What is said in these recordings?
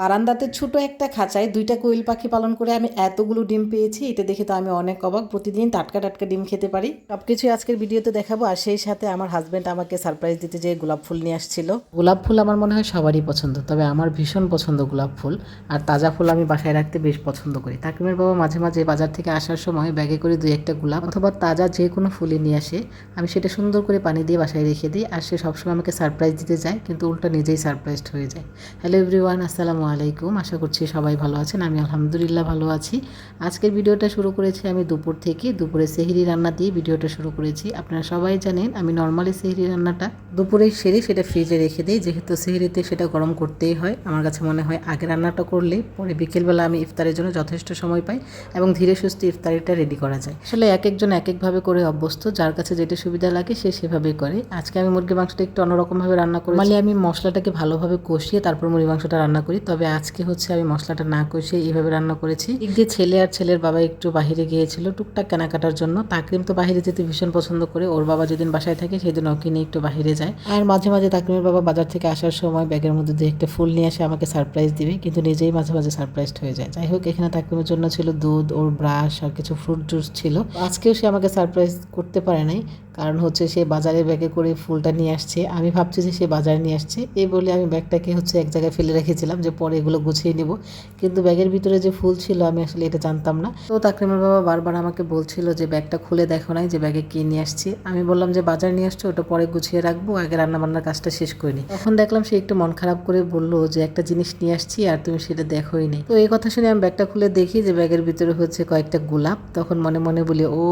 বারান্দাতে ছোট একটা খাঁচায় দুইটা কোয়েল পাখি পালন করে আমি এতগুলো ডিম পেয়েছি এটা দেখে তো আমি অনেক অবাক। প্রতিদিন টাটকা টাটকা ডিম খেতে পারি। সব কিছু আজকের ভিডিওতে দেখাবো, আর সেই সাথে আমার হাজব্যান্ড আমাকে সারপ্রাইজ দিতে যে গোলাপ ফুল নিয়ে আসছিল। গোলাপ ফুল আমার মনে হয় সবারই পছন্দ, তবে আমার ভীষণ পছন্দ গোলাপ ফুল, আর তাজা ফুল আমি বাসায় রাখতে বেশ পছন্দ করি। তাকিমের বাবা মাঝে মাঝে বাজার থেকে আসার সময় ব্যাগে করে দুই একটা গোলাপ অথবা তাজা যে কোনো ফুলই নিয়ে আসে। আমি সেটা সুন্দর করে পানি দিয়ে বাসায় রেখে দিই, আর সে সবসময় আমাকে সারপ্রাইজ দিতে যায়, কিন্তু উল্টা নিজেই সারপ্রাইজড হয়ে যায়। হ্যালো এভরিওয়ান আসসালামু আলাইকুম, আশা করছি সবাই ভালো আছেন। আমি আলহামদুলিল্লাহ ভালো আছি। আজকের ভিডিওটা শুরু করেছি আমি দুপুর থেকে। দুপুরে সেহরি রান্না দিয়ে ভিডিওটা শুরু করেছি। আপনারা সবাই জানেন আমি নর্মালি সেহরি রান্নাটা দুপুরে সেরে সেটা ফ্রিজে রেখে দিই। যেহেতু সেহরিতে সেটা গরম করতেই হয়, আমার কাছে মনে হয় আগে রান্নাটা করলে পরে বিকেলবেলা আমি ইফতারের জন্য যথেষ্ট সময় পাই এবং ধীরে সুস্থে ইফতারিটা রেডি করা যায়। আসলে এক একজন এক একভাবে করে অভ্যস্ত, যার কাছে যেটা সুবিধা লাগে সে সেভাবেই করে। আজকে আমি মুরগি মাংসটা একটু অন্যরকমভাবে রান্না করি মানে আমি মশলাটাকে ভালোভাবে কষিয়ে তারপর মুরগি মাংসটা রান্না করি। তবে আজকে হচ্ছে আমি মশলাটা না কষিয়ে এইভাবে রান্না করেছি। দিক দিয়ে ছেলে আর ছেলের বাবা একটু বাহিরে গিয়েছিল টুকটাক কেনাকাটার জন্য। তাকরিম তো বাহিরে যেতে ভীষণ পছন্দ করে। ওর বাবা যেদিন বাসায় থাকে সেদিন ওকে নিয়ে একটু বাহিরে যায়। আর মাঝে মাঝে তাকরিমের বাবা বাজার থেকে আসার সময় ব্যাগের মধ্যে দিয়ে একটা ফুল নিয়ে এসে আমাকে সারপ্রাইজ দিবে, কিন্তু নিজেই মাঝে মাঝে সারপ্রাইজড হয়ে যায়। যাই হোক, এখানে তাকরিমের জন্য ছিল দুধ, ওর ব্রাশ আর কিছু ফ্রুট জুস ছিল। আজকেও সে আমাকে সারপ্রাইজ করতে পারে নাই। কারণ হচ্ছে সে বাজারে ব্যাগে করে ফুলটা নিয়ে আসছে। আমি ভাবছি যে সে বাজারে নিয়ে আসছে। এই বলে আমি ব্যাগটাকে হচ্ছে এক জায়গায় ফেলে রেখেছিলাম যে পরে এগুলো গুছিয়ে নিব। কিন্তু ব্যাগের ভিতরে যে ফুল ছিল, আমি আসলে এটা জানতাম না। তো তাকরিমের বাবা বারবার আমাকে বলছিল যে ব্যাগটা খুলে দেখো নাই যে ব্যাগে কি নিয়ে আসছি? আমি বললাম যে, বাজার নিয়ে আসছো, ওটা পরে গুছিয়ে রাখব। আগে রান্না বান্নার কাজটা শেষ করে নি। তখন দেখলাম সে একটু মন খারাপ করে বলল যে, একটা জিনিস নিয়ে আসছি আর তুমি সেটা দেখোই নেই তো এই কথা শুনে আমি ব্যাগটা খুলে দেখি যে ব্যাগের ভিতরে হচ্ছে কয়েকটা গোলাপ। তখন মনে মনে বলি, ও,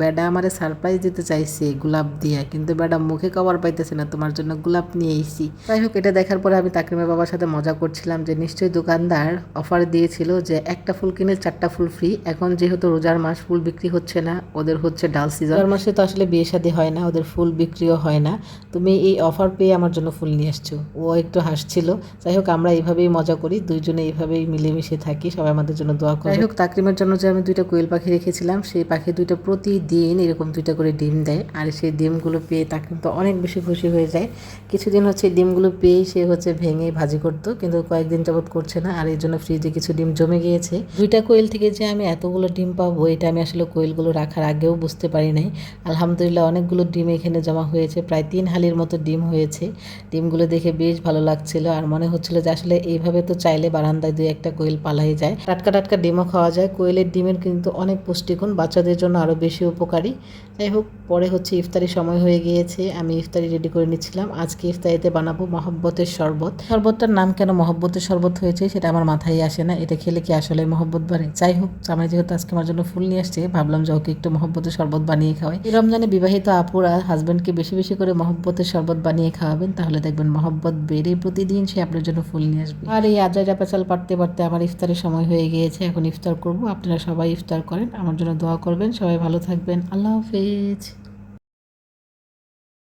ব্যাডা আমারে সারপ্রাইজ দিতে চাইছে। গোলাপ দিয়ে। কিন্তু ব্যাডা মুখে কভার পাইতেছে না, তোমার জন্য গোলাপ নিয়ে এসেছি যাই হোক, এটা দেখার পরে আমি তাকরিমের বাবার সাথে মজা করছিলাম যে নিশ্চয়ই দোকানদার অফার দিয়েছিল যে একটা ফুল কিনে চারটা ফুল ফ্রি এখন যেহেতু রোজার মাস, ফুল বিক্রি হচ্ছে না, ওদের হচ্ছে ডাল সিজন রোজার মাসে তো আসলে বিয়ে শাদী হয় না, ওদের ফুল বিক্রিও হয় না। তুমি এই অফার পেয়ে আমার জন্য ফুল নিয়ে আসছো। ও একটু হাসছিল। যাই হোক, আমরা এইভাবেই মজা করি, দুইজনে এইভাবেই মিলেমিশে থাকি, সবাই আমাদের জন্য দোয়া করে যাই হোক, তাকরিমের জন্য যে আমি দুইটা কোয়েল পাখি রেখেছিলাম, সেই পাখি দুইটা প্রতিদিন এরকম দুইটা করে ডিম দেয়। আর সেই ডিমগুলো পেয়ে তাকরিম কিন্তু অনেক বেশি খুশি হয়ে যায়। কিছুদিন হচ্ছে ডিমগুলো পেয়ে সে হচ্ছে ভেঙে ভাজি করতো, কিন্তু কয়েকদিন যাবত করছে না আর এই জন্য ফ্রিজে কিছু ডিম জমে গিয়েছে। দুইটা কোয়েল থেকে যে আমি এতগুলো ডিম পাবো, এটা আমি আসলে কোয়েলগুলো রাখার আগেও বুঝতে পারি নাই। আলহামদুলিল্লাহ অনেকগুলো ডিম এখানে জমা হয়েছে, প্রায় তিন হালির মতো ডিম হয়েছে। ডিমগুলো দেখে বেশ ভালো লাগছিল আর মনে হচ্ছিল যে আসলে এইভাবে তো চাইলে বারান্দায় দুই একটা কোয়েল পালাই যায়। টাটকা টাটকা ডিমও খাওয়া যায়, কোয়েলের ডিমের কিন্তু অনেক পুষ্টিগুণ, বাচ্চাদের জন্য আরও বেশি উপকারী। যাই হোক, পরে ইফতারি সময় হয়ে গিয়েছে, আমি ইফতারি রেডি করে নিচ্ছিলাম। আজকে ইফতারিতে বানাবো মহব্বতের শরবত। শরবতটার নাম কেন মহব্বতের শরবত হয়েছে সেটা আমার মাথায় আসে না, এটা খেলে কি আসলে মহব্বত বাড়ে? যাই হোক, জামাই যেহেতু আজকে আমার জন্য ফুল নিয়ে আসছে, ভাবলাম যে ওকে একটু মহব্বতের শরবত বানিয়ে খাওয়াই। রমজানে বিবাহিত আপুরা হাজব্যান্ডকে বেশি বেশি করে মহব্বতের শরবত বানিয়ে খাওয়াবেন, তাহলে দেখবেন মহব্বত বেড়ে প্রতিদিন সে আপনার জন্য ফুল নিয়ে আসবে। আর এই আজাইরা পেঁচাল পারতে পারতে আমার ইফতারের সময় হয়ে গিয়েছে, এখন ইফতার করব। আপনারা সবাই ইফতার করেন, আমার জন্য দোয়া করবেন। সবাই ভালো থাকবেন। আল্লাহ হাফেজ।